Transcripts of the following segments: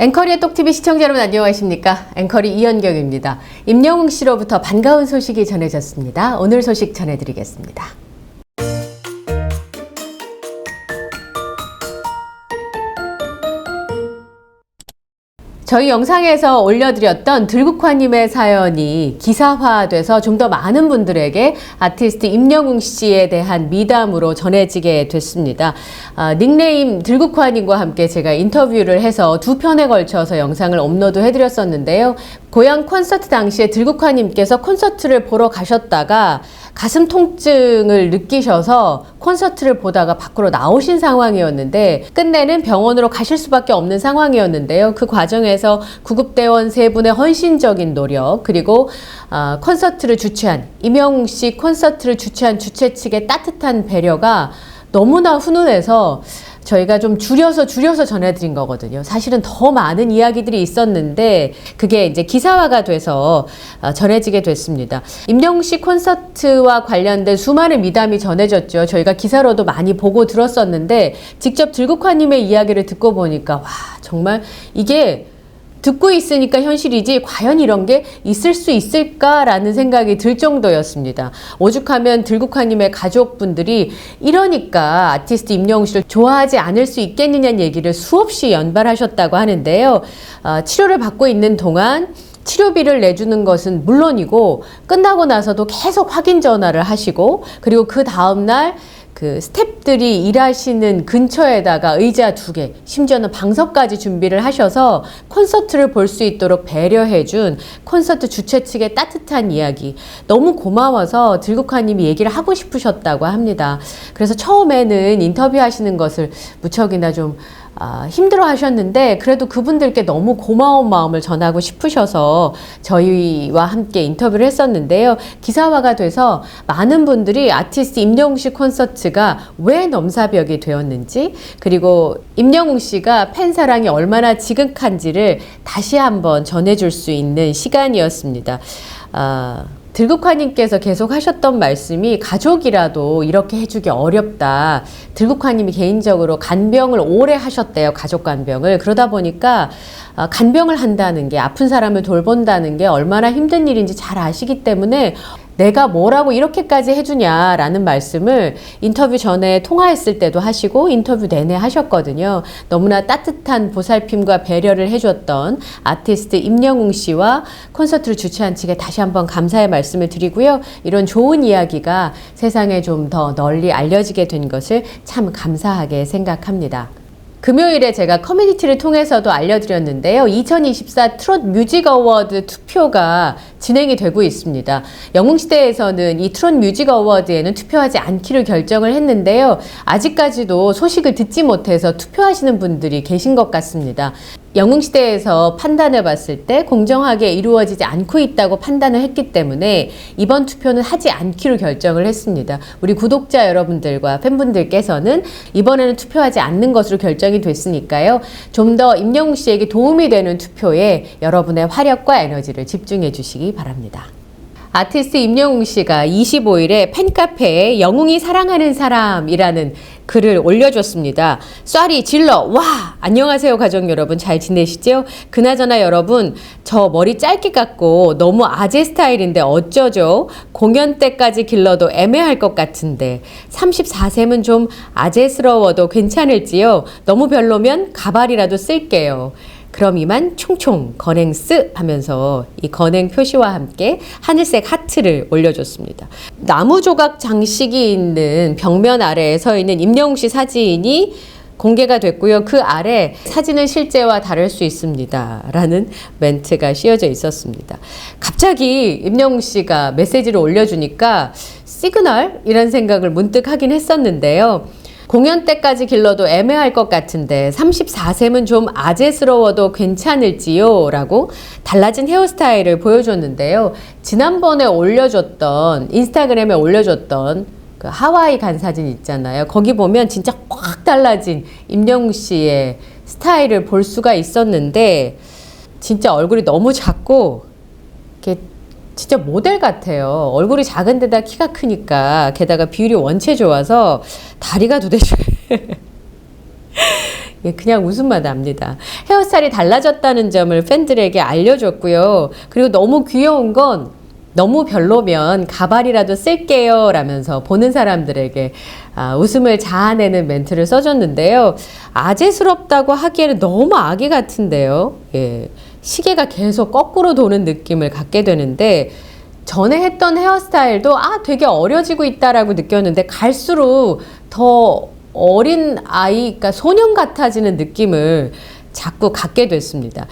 앵커리의 똑TV 시청자 여러분 안녕하십니까? 앵커리 이현경입니다. 임영웅 씨로부터 반가운 소식이 전해졌습니다. 오늘 소식 전해드리겠습니다. 저희 영상에서 올려드렸던 들국화님의 사연이 기사화돼서 좀 더 많은 분들에게 아티스트 임영웅 씨에 대한 미담으로 전해지게 됐습니다. 아, 닉네임 들국화님과 함께 제가 인터뷰를 해서 두 편에 걸쳐서 영상을 업로드 해드렸었는데요. 고향 콘서트 당시에 들국화님께서 콘서트를 보러 가셨다가 가슴 통증을 느끼셔서 콘서트를 보다가 밖으로 나오신 상황이었는데 끝내는 병원으로 가실 수밖에 없는 상황이었는데요. 그 과정에서 구급대원 세 분의 헌신적인 노력 그리고 아, 콘서트를 주최한 임영웅 씨 콘서트를 주최한 주최 측의 따뜻한 배려가 너무나 훈훈해서 저희가 좀 줄여서 줄여서 전해드린 거거든요. 사실은 더 많은 이야기들이 있었는데 그게 이제 기사화가 돼서 어, 전해지게 됐습니다. 임영웅 씨 콘서트와 관련된 수많은 미담이 전해졌죠. 저희가 기사로도 많이 보고 들었었는데 직접 들국화님의 이야기를 듣고 보니까 와 정말 이게 듣고 있으니까 현실이지 과연 이런 게 있을 수 있을까라는 생각이 들 정도였습니다. 오죽하면 들국화님의 가족분들이 이러니까 아티스트 임영웅 씨를 좋아하지 않을 수 있겠느냐는 얘기를 수없이 연발하셨다고 하는데요. 어, 치료를 받고 있는 동안 치료비를 내주는 것은 물론이고 끝나고 나서도 계속 확인 전화를 하시고 그리고 그 다음날 그 스탭들이 일하시는 근처에다가 의자 두 개, 심지어는 방석까지 준비를 하셔서 콘서트를 볼 수 있도록 배려해준 콘서트 주최 측의 따뜻한 이야기. 너무 고마워서 들국화님이 얘기를 하고 싶으셨다고 합니다. 그래서 처음에는 인터뷰하시는 것을 무척이나 좀 아, 힘들어 하셨는데 그래도 그분들께 너무 고마운 마음을 전하고 싶으셔서 저희와 함께 인터뷰를 했었는데요. 기사화가 돼서 많은 분들이 아티스트 임영웅 씨 콘서트가 왜 넘사벽이 되었는지 그리고 임영웅 씨가 팬 사랑이 얼마나 지극한지를 다시 한번 전해줄 수 있는 시간이었습니다. 아, 들국화님께서 계속 하셨던 말씀이 가족이라도 이렇게 해주기 어렵다. 들국화님이 개인적으로 간병을 오래 하셨대요. 가족 간병을. 그러다 보니까 아, 간병을 한다는 게 아픈 사람을 돌본다는 게 얼마나 힘든 일인지 잘 아시기 때문에 내가 뭐라고 이렇게까지 해주냐라는 말씀을 인터뷰 전에 통화했을 때도 하시고 인터뷰 내내 하셨거든요. 너무나 따뜻한 보살핌과 배려를 해줬던 아티스트 임영웅 씨와 콘서트를 주최한 측에 다시 한번 감사의 말씀을 드리고요. 이런 좋은 이야기가 세상에 좀 더 널리 알려지게 된 것을 참 감사하게 생각합니다. 금요일에 제가 커뮤니티를 통해서도 알려드렸는데요. 2024 트롯 뮤직 어워드 투표가 진행이 되고 있습니다. 영웅시대에서는 이 트롯 뮤직 어워드에는 투표하지 않기로 결정을 했는데요. 아직까지도 소식을 듣지 못해서 투표하시는 분들이 계신 것 같습니다. 영웅시대에서 판단해 봤을 때 공정하게 이루어지지 않고 있다고 판단을 했기 때문에 이번 투표는 하지 않기로 결정을 했습니다. 우리 구독자 여러분들과 팬분들께서는 이번에는 투표하지 않는 것으로 결정이 됐으니까요. 좀 더 임영웅 씨에게 도움이 되는 투표에 여러분의 화력과 에너지를 집중해 주시기 바랍니다. 아티스트 임영웅 씨가 25일에 팬카페에 영웅이 사랑하는 사람이라는 글을 올려줬습니다. 쏴리 질러 와 안녕하세요 가족 여러분 잘 지내시죠? 그나저나 여러분 저 머리 짧게 깎고 너무 아재 스타일인데 어쩌죠? 공연 때까지 길러도 애매할 것 같은데 34셈은 좀 아재스러워도 괜찮을지요? 너무 별로면 가발이라도 쓸게요. 그럼 이만 총총 건행스 하면서 이 건행 표시와 함께 하늘색 하트를 올려줬습니다. 나무 조각 장식이 있는 벽면 아래에 서 있는 임영웅 씨 사진이 공개가 됐고요. 그 아래 사진은 실제와 다를 수 있습니다. 라는 멘트가 씌어져 있었습니다. 갑자기 임영웅 씨가 메시지를 올려주니까 시그널? 이런 생각을 문득 하긴 했었는데요. 공연 때까지 길러도 애매할 것 같은데 34셈은 좀 아재스러워도 괜찮을지요? 라고 달라진 헤어스타일을 보여줬는데요. 지난번에 올려줬던, 인스타그램에 올려줬던 그 하와이 간 사진 있잖아요. 거기 보면 진짜 확 달라진 임영웅 씨의 스타일을 볼 수가 있었는데 진짜 얼굴이 너무 작고 이렇게 진짜 모델 같아요. 얼굴이 작은 데다 키가 크니까 게다가 비율이 원체 좋아서 다리가 도대체 예, 그냥 웃음만 납니다. 헤어스타일이 달라졌다는 점을 팬들에게 알려줬고요. 그리고 너무 귀여운 건 너무 별로면 가발이라도 쓸게요. 라면서 보는 사람들에게 아, 웃음을 자아내는 멘트를 써줬는데요. 아재스럽다고 하기에는 너무 아기 같은데요. 예. 시계가 계속 거꾸로 도는 느낌을 갖게 되는데, 전에 했던 헤어스타일도 아, 되게 어려지고 있다라고 느꼈는데, 갈수록 더 어린 아이, 그러니까 소년 같아지는 느낌을 자꾸 갖게 됐습니다.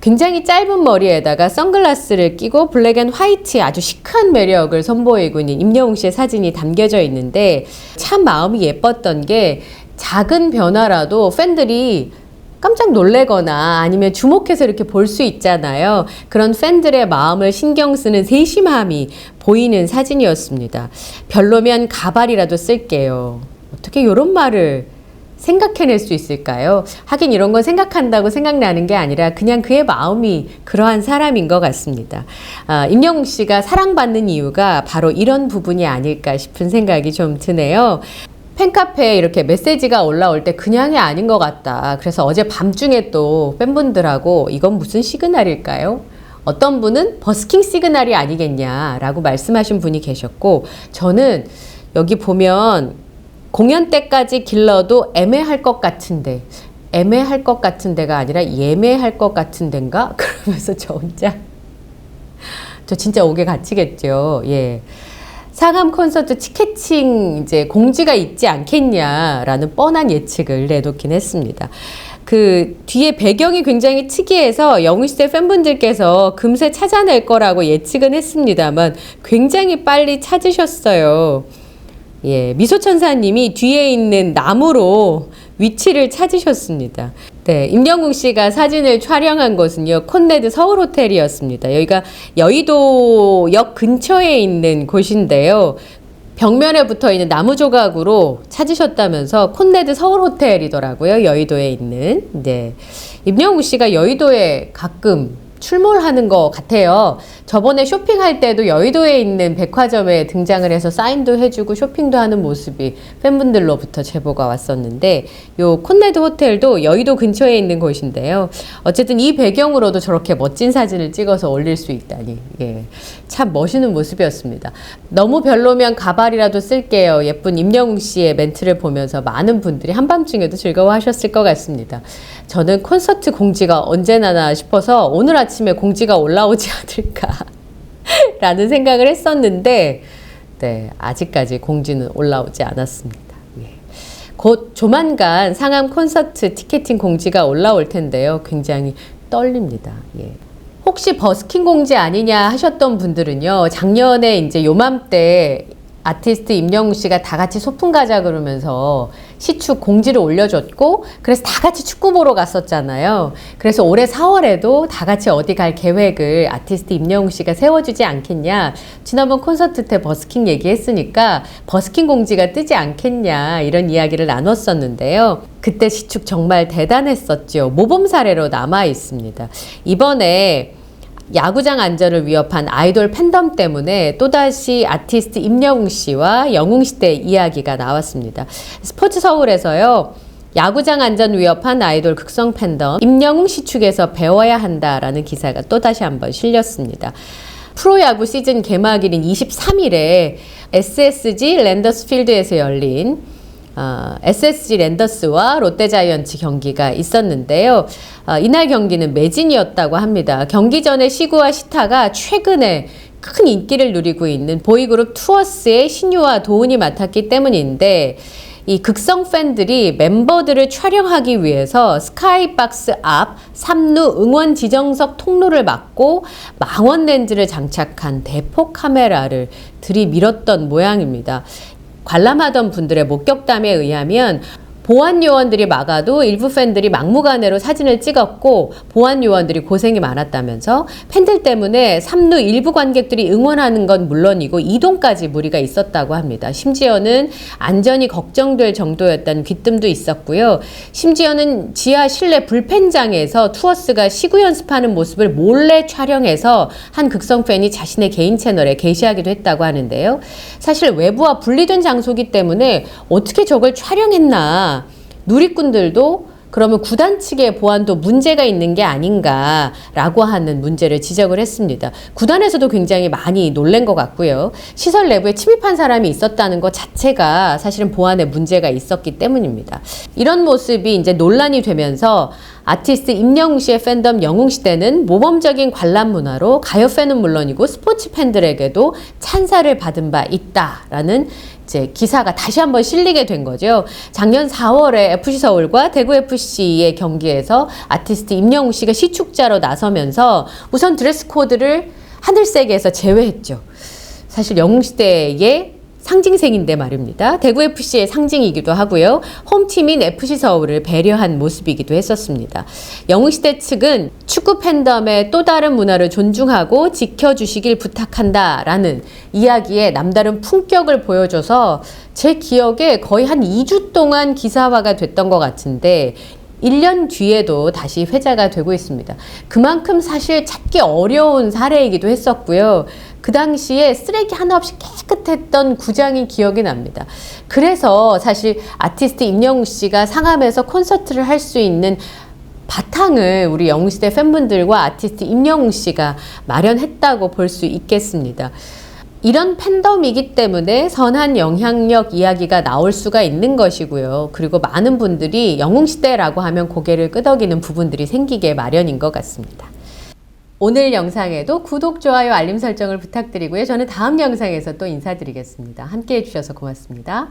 굉장히 짧은 머리에다가 선글라스를 끼고 블랙 앤 화이트 아주 시크한 매력을 선보이고 있는 임영웅 씨의 사진이 담겨져 있는데 참 마음이 예뻤던 게 작은 변화라도 팬들이 깜짝 놀래거나 아니면 주목해서 이렇게 볼 수 있잖아요. 그런 팬들의 마음을 신경 쓰는 세심함이 보이는 사진이었습니다. 별로면 가발이라도 쓸게요. 어떻게 이런 말을 생각해낼 수 있을까요? 하긴 이런 건 생각한다고 생각나는 게 아니라 그냥 그의 마음이 그러한 사람인 것 같습니다. 아, 임영웅 씨가 사랑받는 이유가 바로 이런 부분이 아닐까 싶은 생각이 좀 드네요. 팬카페에 이렇게 메시지가 올라올 때 그냥이 아닌 것 같다. 그래서 어제 밤중에 또 팬분들하고 이건 무슨 시그널일까요? 어떤 분은 버스킹 시그널이 아니겠냐라고 말씀하신 분이 계셨고 저는 여기 보면 공연 때까지 길러도 애매할 것 같은데 애매할 것 같은 데가 아니라 예매할 것 같은 데인가? 그러면서 저 혼자 저 진짜 옥에 갇히겠죠. 예. 상암 콘서트 티켓팅 이제 공지가 있지 않겠냐라는 뻔한 예측을 내놓긴 했습니다. 그 뒤에 배경이 굉장히 특이해서 영웅 시대 팬분들께서 금세 찾아낼 거라고 예측은 했습니다만 굉장히 빨리 찾으셨어요. 예, 미소천사님이 뒤에 있는 나무로 위치를 찾으셨습니다. 네, 임영웅 씨가 사진을 촬영한 곳은요, 콘레드 서울 호텔이었습니다. 여기가 여의도역 근처에 있는 곳인데요. 벽면에 붙어 있는 나무 조각으로 찾으셨다면서 콘레드 서울 호텔이더라고요. 여의도에 있는. 네. 임영웅 씨가 여의도에 가끔 출몰하는 것 같아요. 저번에 쇼핑할 때도 여의도에 있는 백화점에 등장을 해서 사인도 해주고 쇼핑도 하는 모습이 팬분들로부터 제보가 왔었는데 요 콘레드 호텔도 여의도 근처에 있는 곳인데요. 어쨌든 이 배경으로도 저렇게 멋진 사진을 찍어서 올릴 수 있다니 예, 참 멋있는 모습이었습니다. 너무 별로면 가발이라도 쓸게요. 예쁜 임영웅 씨의 멘트를 보면서 많은 분들이 한밤중에도 즐거워하셨을 것 같습니다. 저는 콘서트 공지가 언제나나 싶어서 오늘 아침 에 공지가 올라오지 않을까 라는 생각을 했었는데 네, 아직까지 공지는 올라오지 않았습니다. 예. 곧 조만간 상암 콘서트 티켓팅 공지가 올라올 텐데요. 굉장히 떨립니다. 예. 혹시 버스킹 공지 아니냐 하셨던 분들은요. 작년에 이제 요맘때 아티스트 임영웅 씨가 다 같이 소풍 가자 그러면서 시축 공지를 올려줬고 그래서 다 같이 축구 보러 갔었잖아요. 그래서 올해 4월에도 다 같이 어디 갈 계획을 아티스트 임영웅 씨가 세워주지 않겠냐. 지난번 콘서트 때 버스킹 얘기했으니까 버스킹 공지가 뜨지 않겠냐 이런 이야기를 나눴었는데요. 그때 시축 정말 대단했었죠. 모범 사례로 남아 있습니다. 이번에 야구장 안전을 위협한 아이돌 팬덤 때문에 또다시 아티스트 임영웅 씨와 영웅 시대 이야기가 나왔습니다. 스포츠 서울에서요. 야구장 안전 위협한 아이돌 극성 팬덤 임영웅 씨 측에서 배워야 한다라는 기사가 또다시 한번 실렸습니다. 프로야구 시즌 개막일인 23일에 SSG 랜더스필드에서 열린 어, SSG 랜더스와 롯데자이언츠 경기가 있었는데요. 어, 이날 경기는 매진이었다고 합니다. 경기 전에 시구와 시타가 최근에 큰 인기를 누리고 있는 보이그룹 투어스의 신유와 도훈이 맡았기 때문인데 이 극성 팬들이 멤버들을 촬영하기 위해서 스카이박스 앞 삼루 응원 지정석 통로를 막고 망원 렌즈를 장착한 대포 카메라를 들이밀었던 모양입니다. 관람하던 분들의 목격담에 의하면 보안 요원들이 막아도 일부 팬들이 막무가내로 사진을 찍었고 보안 요원들이 고생이 많았다면서 팬들 때문에 삼루 일부 관객들이 응원하는 건 물론이고 이동까지 무리가 있었다고 합니다. 심지어는 안전이 걱정될 정도였다는 귀뜸도 있었고요. 심지어는 지하 실내 불펜장에서 투어스가 시구 연습하는 모습을 몰래 촬영해서 한 극성 팬이 자신의 개인 채널에 게시하기도 했다고 하는데요. 사실 외부와 분리된 장소기 때문에 어떻게 저걸 촬영했나 누리꾼들도 그러면 구단 측의 보안도 문제가 있는 게 아닌가라고 하는 문제를 지적을 했습니다. 구단에서도 굉장히 많이 놀란 것 같고요. 시설 내부에 침입한 사람이 있었다는 것 자체가 사실은 보안에 문제가 있었기 때문입니다. 이런 모습이 이제 논란이 되면서 아티스트 임영웅 씨의 팬덤 영웅 시대는 모범적인 관람 문화로 가요 팬은 물론이고 스포츠 팬들에게도 찬사를 받은 바 있다라는 이제 기사가 다시 한번 실리게 된 거죠. 작년 4월에 FC 서울과 대구 FC의 경기에서 아티스트 임영웅 씨가 시축자로 나서면서 우선 드레스 코드를 하늘색에서 제외했죠. 사실 영웅시대의 상징색인데 말입니다. 대구 FC의 상징이기도 하고요. 홈팀인 FC 서울을 배려한 모습이기도 했었습니다. 영웅시대 측은 축구 팬덤의 또 다른 문화를 존중하고 지켜주시길 부탁한다라는 이야기에 남다른 품격을 보여줘서 제 기억에 거의 한 2주 동안 기사화가 됐던 것 같은데 1년 뒤에도 다시 회자가 되고 있습니다. 그만큼 사실 찾기 어려운 사례이기도 했었고요. 그 당시에 쓰레기 하나 없이 깨끗했던 구장이 기억이 납니다. 그래서 사실 아티스트 임영웅 씨가 상암에서 콘서트를 할 수 있는 바탕을 우리 영웅시대 팬분들과 아티스트 임영웅 씨가 마련했다고 볼 수 있겠습니다. 이런 팬덤이기 때문에 선한 영향력 이야기가 나올 수가 있는 것이고요. 그리고 많은 분들이 영웅시대라고 하면 고개를 끄덕이는 부분들이 생기게 마련인 것 같습니다. 오늘 영상에도 구독, 좋아요, 알림 설정을 부탁드리고요. 저는 다음 영상에서 또 인사드리겠습니다. 함께 해주셔서 고맙습니다.